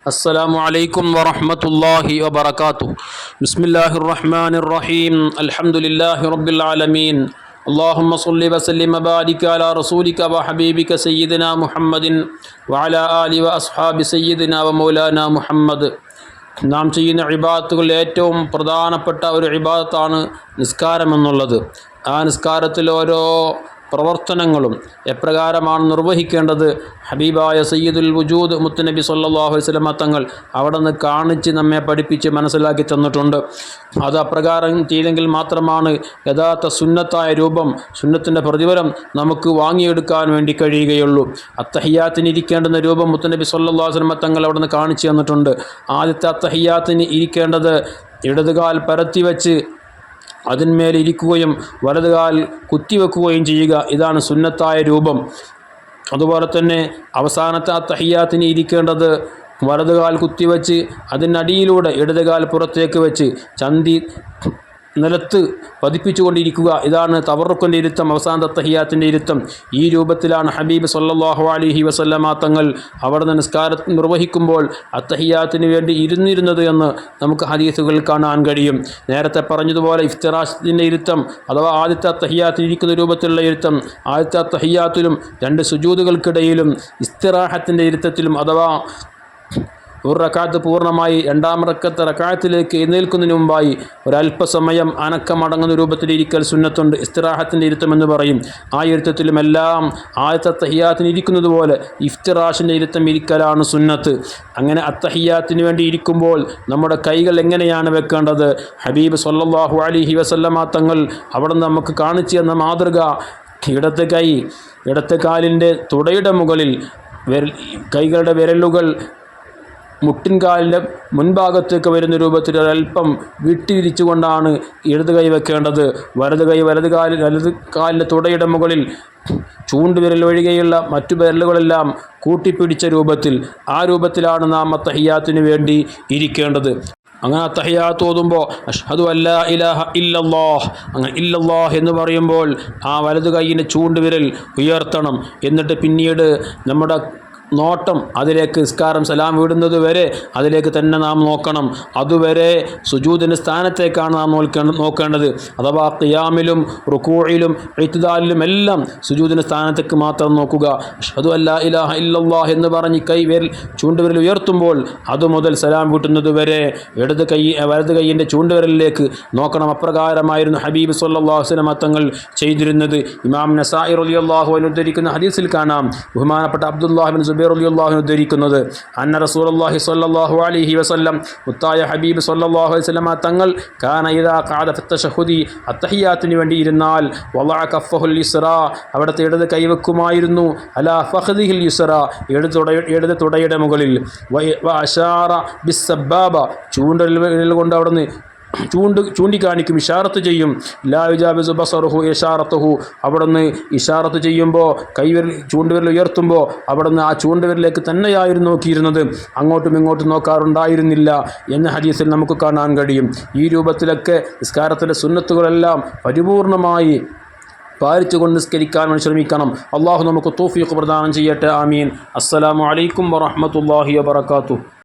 السلام عليكم ورحمة الله وبركاته بسم الله الرحمن الرحيم الحمد لله رب العالمين اللهم صل وسلم وبارك على رسولك وحبيبك سيدنا محمد وعلى آله وأصحاب سيدنا ومولانا محمد നാം ചെയ്യുന്ന ഇബാദത്തുകളിൽ ഏറ്റവും പ്രധാനപ്പെട്ട ഒരു ഇബാദത്താണ് നിസ്കാരം എന്നുള്ളത് ആ നിസ്കാരത്തിൽ ഓരോ പ്രവർത്തനങ്ങളും എപ്രകാരമാണ് നിർവഹിക്കേണ്ടത്? ഹബീബായ സയ്യിദുൽ വുജൂദ് മുത്തുനബി സല്ലാഹു വസ്ലമ തങ്ങൾ അവിടെ നിന്ന് കാണിച്ച് നമ്മെ പഠിപ്പിച്ച് മനസ്സിലാക്കി തന്നിട്ടുണ്ട്. അത് അപ്രകാരം ചെയ്തെങ്കിൽ മാത്രമാണ് യഥാർത്ഥ സുന്നത്തായ രൂപം സുന്നത്തിന്റെ പ്രതിഫലം നമുക്ക് വാങ്ങിയെടുക്കാൻ വേണ്ടി കഴിയുകയുള്ളൂ. അത്തഹിയാത്തിന് ഇരിക്കേണ്ടുന്ന രൂപം മുത്തുനബി സല്ലാഹു വസ്ലമ തങ്ങൾ അവിടെ നിന്ന് കാണിച്ചു തന്നിട്ടുണ്ട്. ആദ്യത്തെ അത്തഹിയാത്തിന് ഇരിക്കേണ്ടത് ഇടതുകാൽ പരത്തി വെച്ച് അതിന്മേൽ ഇരിക്കുകയും വലതുകാൽ കുത്തിവെക്കുകയും ചെയ്യുക. ഇതാണ് സുന്നത്തായ രൂപം. അതുപോലെ തന്നെ അവസാനത്തെ അത്തഹിയാത്തിന് ഇരിക്കേണ്ടത് വലതുകാൽ കുത്തിവെച്ച് അതിനടിയിലൂടെ ഇടതുകാൽ പുറത്തേക്ക് വെച്ച് ചന്തി നിലത്ത് പതിപ്പിച്ചുകൊണ്ടിരിക്കുക. ഇതാണ് തവറുക്കന്റെ ഇരുത്തം അവസാന തഹിയാത്തിന്റെ ഇരുത്തം. ഈ രൂപത്തിലാണ് ഹബീബ് സല്ലാഹു അലൈഹി വസല്ലമ തങ്ങൾ അവിടെ നിസ്കാരം നിർവഹിക്കുമ്പോൾ അത്തഹിയാത്തിന് വേണ്ടി ഇരുന്നിരുന്നത് എന്ന് നമുക്ക് ഹദീസുകൾ കാണാൻ കഴിയും. നേരത്തെ പറഞ്ഞതുപോലെ ഇഫ്തിറാസിന്റെ ഇരുത്തം അഥവാ ആദ്യത്തെ അത്തഹിയാത്തിന് ഇരിക്കുന്ന രൂപത്തിലുള്ള ഇരുത്തം ആദ്യത്തെ അത്തഹിയാത്തിലും രണ്ട് സുജൂതുകൾക്കിടയിലും ഇസ്തിറാഹത്തിന്റെ ഇരുത്തത്തിലും അഥവാ ഒരു റക്കാത്ത് പൂർണമായി രണ്ടാം റക്കത്ത് റക്കാത്തിലേക്ക് എഴുന്നേൽക്കുന്നതിന് മുമ്പായി ഒരല്പസമയം അനക്കമടങ്ങുന്ന രൂപത്തിലിരിക്കൽ സുന്നത്തുണ്ട്. ഇസ്തിറാഹത്തിന്റെ ഇരുത്തമെന്ന് പറയും. ആ ഇരുത്തത്തിലുമെല്ലാം ആദ്യത്തെ അത്തഹിയാത്തിന് ഇരിക്കുന്നത് പോലെ ഇഫ്തിറാഷിന്റെ ഇരുത്തം ഇരിക്കലാണ് സുന്നത്ത്. അങ്ങനെ അത്തഹിയാത്തിന് വേണ്ടി ഇരിക്കുമ്പോൾ നമ്മുടെ കൈകൾ എങ്ങനെയാണ് വെക്കേണ്ടത്? ഹബീബ് സൊല്ലാഹു അലൈഹി വസല്ലമാ തങ്ങൾ അവിടെ നമുക്ക് കാണിച്ചു തന്ന മാതൃക ഇടത്തെ കൈ ഇടത്തെ കാലിന്റെ തുടയുടെ മുകളിൽ വിരൽ കൈകളുടെ വിരലുകൾ മുട്ടിൻകാലിന്റെ മുൻഭാഗത്തേക്ക് വരുന്ന രൂപത്തിൽ ഒരല്പം വിട്ടിരിച്ചുകൊണ്ടാണ് ഇടത് കൈ വെക്കേണ്ടത്. വലത് കൈ വലത് കാലിൽ വലത് കാലിന്റെ തുടയുടെ മുകളിൽ ചൂണ്ടുവിരൽ ഒഴികെയുള്ള മറ്റു വിരലുകളെല്ലാം കൂട്ടിപ്പിടിച്ച രൂപത്തിൽ ആ രൂപത്തിലാണ് നാം അത്തഹിയാത്തിന് വേണ്ടി ഇരിക്കേണ്ടത്. അങ്ങനെ തഹയാത്ത് ഓതുമ്പോൾ അഷ്ഹദു അല്ല ഇലാഹ ഇല്ലല്ലാഹ് അങ്ങനെ ഇല്ലല്ലാഹ് എന്ന് പറയുമ്പോൾ ആ വലതു കൈയിന്റെ ചൂണ്ടുവിരൽ ഉയർത്തണം. എന്നിട്ട് പിന്നീട് നമ്മുടെ നോട്ടം അതിലേക്ക് നിസ്കാരം സലാം വിടുന്നത് വരെ അതിലേക്ക് തന്നെ നാം നോക്കണം. അതുവരെ സുജൂദിന്റെ സ്ഥാനത്തേക്കാണ് നാം നോക്കേണ്ട നോക്കേണ്ടത്. അഥവാ ഖിയാമിലും റുക്കൂയിലും എഴുത്തുദാലിലും എല്ലാം സുജൂദിന്റെ സ്ഥാനത്തേക്ക് മാത്രം നോക്കുക. അതു അല്ല ഇലാഹ ഇല്ലല്ലാഹ് എന്ന് പറഞ്ഞ് കൈ വിരൽ ചൂണ്ടുവിരൽ ഉയർത്തുമ്പോൾ അതുമുതൽ സലാം വീട്ടുന്നത് വരെ ഇടത് കൈ വലത് കൈയിന്റെ ചൂണ്ടുവിരലിലേക്ക് നോക്കണം. അപ്രകാരമായിരുന്നു ഹബീബ് വസല്ലം തങ്ങൾ ചെയ്തിരുന്നത്. ഇമാം നസായി റളിയല്ലാഹു അനുദ്ധരിക്കുന്ന ഹദീസിൽ കാണാം. ബഹുമാനപ്പെട്ട അബ്ദുല്ലാഹിബിൻ സുബൈർ റളിയല്ലാഹു അൻഹു ഉദ്ധരിക്കുന്നത് അന്ന റസൂലുള്ളാഹി സ്വല്ലല്ലാഹു അലഹി വസല്ലം മുത്തായ ഹബീബ് സല്ലാഹു വസല്ലം തങ്ങൾ കാന ഇദാ ഖഅദ ഫി തശഹുദി അത്തഹിയാത്തിന് വേണ്ടി ഇരുന്നാൽ കഫഹുൽ ഇസ്റ അവിടുത്തെ ഇടത് കൈവെക്കുമായിരുന്നു അല ഫഖദിഹിൽ ഇസ്റ ഇടത് ഇടത് തുടയുടെ മുകളിൽ. വ ചൂണ്ടൽ കൊണ്ട് അവിടുന്ന് ചൂണ്ട് ചൂണ്ടിക്കാണിക്കും ഇഷാറത്ത് ചെയ്യും. ലാ യുജാബിസ് ബസറുഹു ഇഷാറത്തുഹു. അവിടുന്ന് ഇഷാറത്ത് ചെയ്യുമ്പോൾ കൈവിരൽ ചൂണ്ടുവിരൽ ഉയർത്തുമ്പോൾ അവിടുന്ന് ആ ചൂണ്ടുവിരലേക്ക് തന്നെയായിരുന്നു നോക്കിയിരുന്നത്. അങ്ങോട്ടും ഇങ്ങോട്ടും നോക്കാറുണ്ടായിരുന്നില്ല എന്ന ഹദീസിൽ നമുക്ക് കാണാൻ കഴിയും. ഈ രൂപത്തിലൊക്കെ നിസ്കാരത്തിലെ സുന്നത്തുകളെല്ലാം പരിപൂർണമായി പാലിച്ചുകൊണ്ട് നിസ്കരിക്കാൻ വേണ്ടി ശ്രമിക്കണം. അള്ളാഹു നമുക്ക് തോഫീഖ് പ്രദാനം ചെയ്യട്ടെ. ആമീൻ. അസ്സലാമു അലൈക്കും വറഹ്മത്തുള്ളാഹി വബറകാതുഹു.